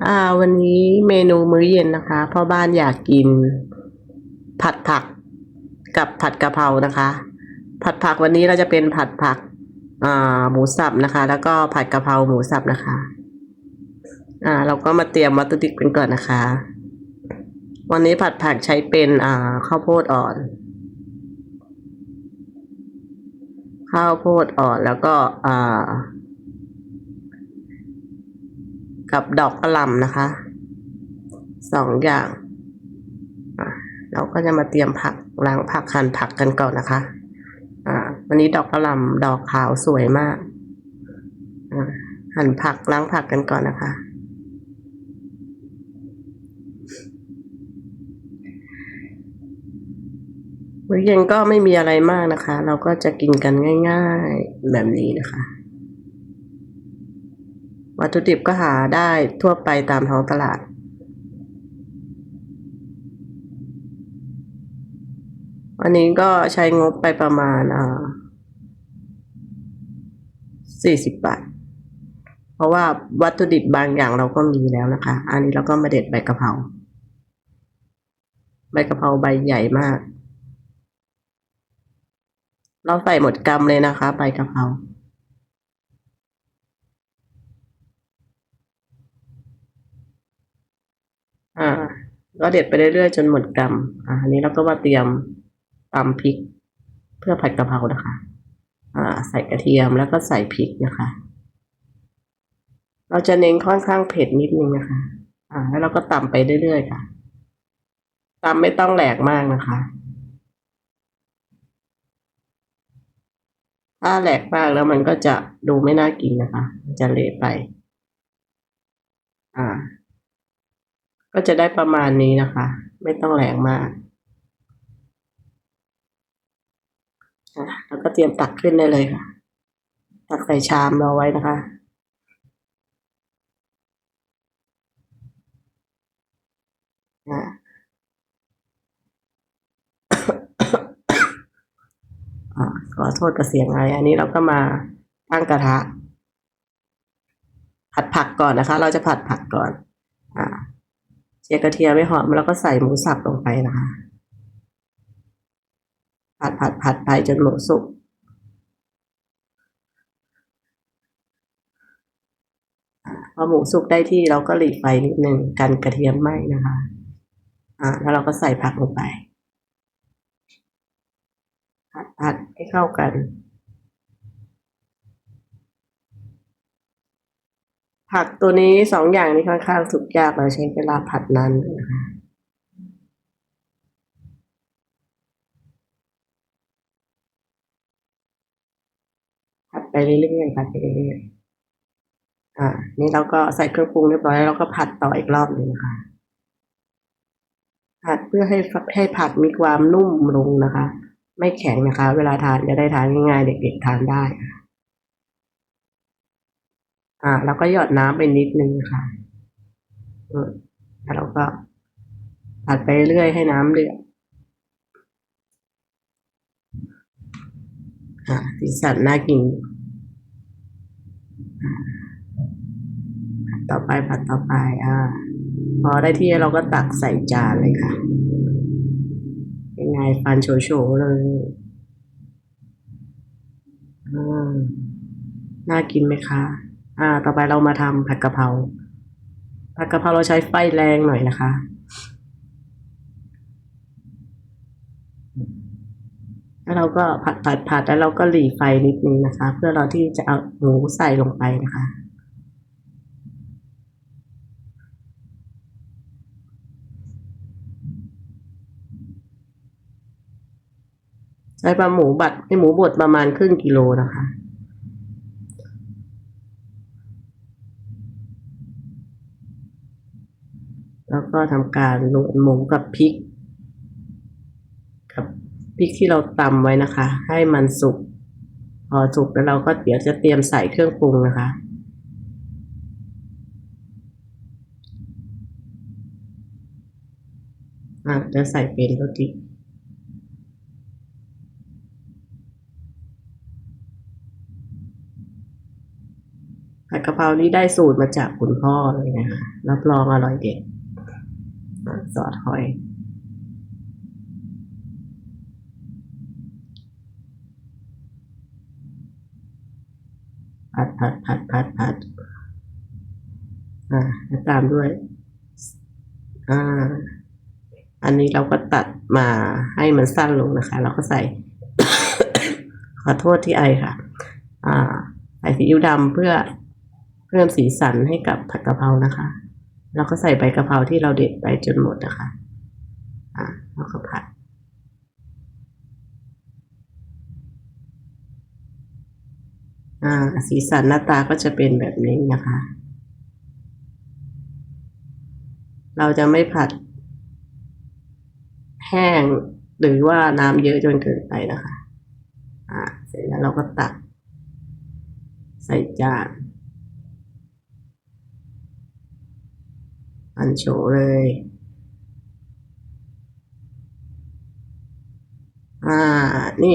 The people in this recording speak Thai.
อ่า วันนี้เมนูมื้อเย็นนะคะพ่อบ้านอยากกิน ผัดผักกับผัดกะเพรานะคะ ผัดผักวันนี้เราจะเป็นผัดผัก อ่า หมูสับนะคะ แล้วก็ผัดกะเพราหมูสับนะคะ อ่า เราก็มาเตรียมวัตถุดิบกันก่อนนะคะ วันนี้ผัดผักใช้เป็น อ่า ข้าวโพดอ่อน ข้าวโพดอ่อนแล้วก็ อ่า กับดอกกระหล่ำนะคะสองอย่างเราก็จะมาเตรียมผักล้างผักหั่นผักกันก่อนนะคะ อ่า วันนี้ดอกกระหล่ำดอกขาวสวยมากหั่นผักล้างผักกันก่อนนะคะ มื้อเย็นก็ไม่มีอะไรมากนะคะ เราก็จะกินกันง่าย ๆแบบนี้นะคะ วัตถุดิบก็หาได้ทั่วไปตามท้องตลาด วันนี้ก็ใช้งบไปประมาณอ่าสี่สิบบาท เพราะว่าวัตถุดิบบางอย่างเราก็มีแล้วนะคะ อันนี้เราก็มาเด็ดใบกะเพรา ใบกะเพราใบใหญ่มาก เราใส่หมดกำเลยนะคะ ใบกะเพราอ่า ก็เด็ดไปเรื่อยๆจนหมดกำอ่าอันนี้เราก็มาเตรียมตำพริก เพื่อผัดกะเพรานะคะอ่าใส่กระเทียมแล้วก็ใส่พริกนะคะ เราจะเน้นค่อนข้างเผ็ดนิดนึงนะคะ อ่า แล้วเราก็ตำไปเรื่อยๆค่ะตำไม่ต้องแหลกมากนะคะ ถ้าแหลกมากแล้วมันก็จะดูไม่น่ากินนะคะ จะเละไป อ่า ก็จะได้ประมาณนี้นะคะ ไม่ต้องแรงมากแล้วก็เตรียมตักขึ้นได้เลยค่ะ ตักใส่ชามเราไว้นะคะ ขอโทษกับเสียงอะไร อันนี้เราก็มาตั้งกระทะ ผัดผักก่อนนะคะ เราจะผัดผักก่อน เจียกระเทียมไม่หอมแล้วก็ใส่หมูสับลงไปนะคะผัดผัดผัดไปจนหมูสุกพอหมูสุกได้ที่เราก็หลีไฟนิดนึงกันกระเทียมไหม้นะคะ อ่า แล้วเราก็ใส่ผักลงไป ผัดผัดให้เข้ากัน ผักตัวนี้สองอย่างนี้ค่อนข้างสุกยากเราใช้เวลาผัดนานนะคะผัดไปเรื่อยๆผัดไปเรื่อยๆอ่า นี่เราก็ใส่เครื่องปรุงเรียบร้อยแล้วเราก็ผัดต่ออีกรอบหนึ่งนะคะ ผัดเพื่อให้ให้ผักมีความนุ่มลงนะคะ ไม่แข็งนะคะ เวลาทานจะได้ทานง่ายๆเด็กๆทานได้ค่ะ อ่า แล้วก็หยอดน้ำไปนิดนึงค่ะอืมแล้วเราก็ผัดไปเรื่อยให้น้ำเดือดอ่าสีสันน่ากิน ผัดต่อไปผัดต่อไป อ่า พอได้ที่เราก็ตักใส่จานเลยค่ะเป็นไงฟันโฉๆเลย อ่า น่ากินไหมคะ อ่า ต่อไปเรามาทำผัดกะเพรา ผัดกะเพราเราใช้ไฟแรงหน่อยนะคะ แล้วเราก็ผัดผัดผัดแล้วเราก็หลีไฟนิดนึงนะคะ เพื่อเราที่จะเอาหมูใส่ลงไปนะคะใช้ปลาหมูบัดให้หมูบดประมาณครึ่งกิโลนะคะ แล้วก็ทำการโรยหมูกับพริก กับพริกที่เราตำไว้นะคะ ให้มันสุก พอสุกแล้วเราก็เดี๋ยวจะเตรียมใส่เครื่องปรุงนะคะ อะจะใส่เป็นรสดีผัดกะเพรารานี้ได้สูตรมาจากคุณพ่อเลยนะคะ รับรองอร่อยเด็ด อะซอสหอยผัดผัดผัดผัดผัดอ่าตามด้วยอ่าอันนี้เราก็ตัดมาให้มันสั้นลงนะคะ เราก็ใส่ ขอโทษที่ไอค่ะ อ่าใส่ซีอิ๊วดำเพื่อเพิ่มสีสันให้กับผัดกะเพรานะคะ เราก็ใส่ใบกะเพราที่เราเด็ดไปจนหมดนะคะ อ่าแล้วก็ผัด อ่า สีสันหน้าตาก็จะเป็นแบบนี้นะคะ เราจะไม่ผัด แห้งหรือว่าน้ำเยอะจนเกินไปนะคะ อ่า เสร็จแล้วเราก็ตัก ใส่จาน อันโฉเลยอ่านี่